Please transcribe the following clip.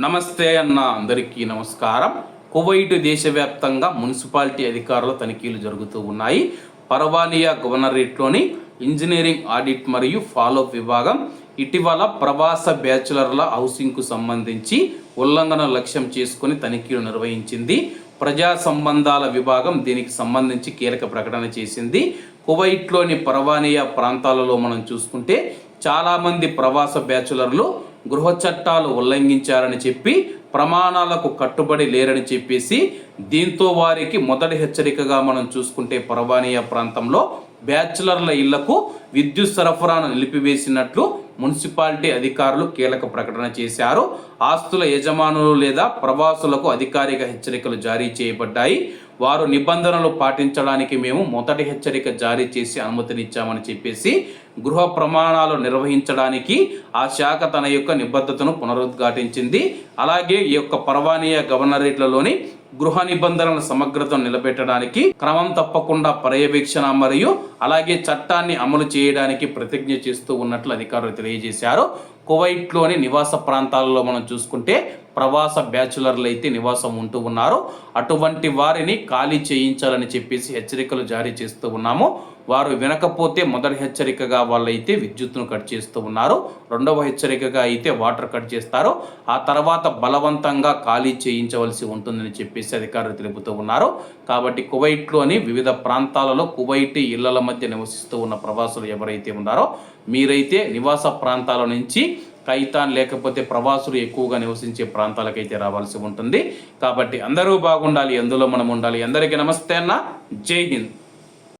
నమస్తే అన్న అందరికీ నమస్కారం. కువైట్ దేశవ్యాప్తంగా మున్సిపాలిటీ అధికారుల తనిఖీలు జరుగుతూ ఉన్నాయి. పర్వానియా గవర్నరేట్లోని ఇంజనీరింగ్ ఆడిట్ మరియు ఫాలోఅప్ విభాగం ఇటీవల ప్రవాస బ్యాచులర్ల హౌసింగ్కు సంబంధించి ఉల్లంఘన లక్ష్యం చేసుకుని తనిఖీలు నిర్వహించింది. ప్రజా సంబంధాల విభాగం దీనికి సంబంధించి కీలక ప్రకటన చేసింది. కువైట్లోని పర్వానియా ప్రాంతాలలో మనం చూసుకుంటే చాలామంది ప్రవాస బ్యాచులర్లు గృహ చట్టాలు ఉల్లంఘించారని చెప్పి ప్రమాణాలకు కట్టుబడి లేరని చెప్పేసి దీంతో వారికి మొదటి హెచ్చరికగా మనం చూసుకుంటే పరవానియా ప్రాంతంలో బ్యాచులర్ల ఇళ్ళకు విద్యుత్ సరఫరాను నిలిపివేసినట్లు మున్సిపాలిటీ అధికారులు కీలక ప్రకటన చేశారు. ఆస్తుల యజమానులు లేదా ప్రవాసులకు అధికారిక హెచ్చరికలు జారీ చేయబడ్డాయి. వారు నిబంధనలు పాటించడానికి మేము మొదటి హెచ్చరిక జారీ చేసి అనుమతినిచ్చామని చెప్పేసి గృహ ప్రమాణాలు నిర్వహించడానికి ఆ శాఖ తన యొక్క నిబద్ధతను పునరుద్ఘాటించింది. అలాగే ఈ యొక్క పర్వానీయ గవర్నరేట్లలోని గృహ నిబంధనల సమగ్రతను నిలబెట్టడానికి క్రమం తప్పకుండా పర్యవేక్షణ మరియు అలాగే చట్టాన్ని అమలు చేయడానికి ప్రతిజ్ఞ చేస్తూ ఉన్నట్లు అధికారులు తెలియజేశారు. కువైట్లోని నివాస ప్రాంతాలలో మనం చూసుకుంటే ప్రవాస బ్యాచులర్లు అయితే నివాసం ఉంటూ ఉన్నారు. అటువంటి వారిని ఖాళీ చేయించాలని చెప్పేసి హెచ్చరికలు జారీ చేస్తూ ఉన్నాము. వారు వినకపోతే మొదటి హెచ్చరికగా వాళ్ళైతే విద్యుత్తును కట్ చేస్తూ ఉన్నారు. రెండవ హెచ్చరికగా అయితే వాటర్ కట్ చేస్తారు. ఆ తర్వాత బలవంతంగా ఖాళీ చేయించవలసి ఉంటుందని చెప్పేసి అధికారులు తెలుపుతూ ఉన్నారు. కాబట్టి కువైట్లోని వివిధ ప్రాంతాలలో కువైటీ ఇళ్ళల మధ్య నివసిస్తూ ఉన్న ప్రవాసులు ఎవరైతే ఉన్నారో మీరైతే నివాస ప్రాంతాల నుంచి కైతాన్ లేకపోతే ప్రవాసులు ఎక్కువగా నివసించే ప్రాంతాలకైతే రావాల్సి ఉంటుంది. కాబట్టి అందరూ బాగుండాలి ఎందులో మనం ఉండాలి. అందరికీ నమస్తే అన్న. జై హింద్.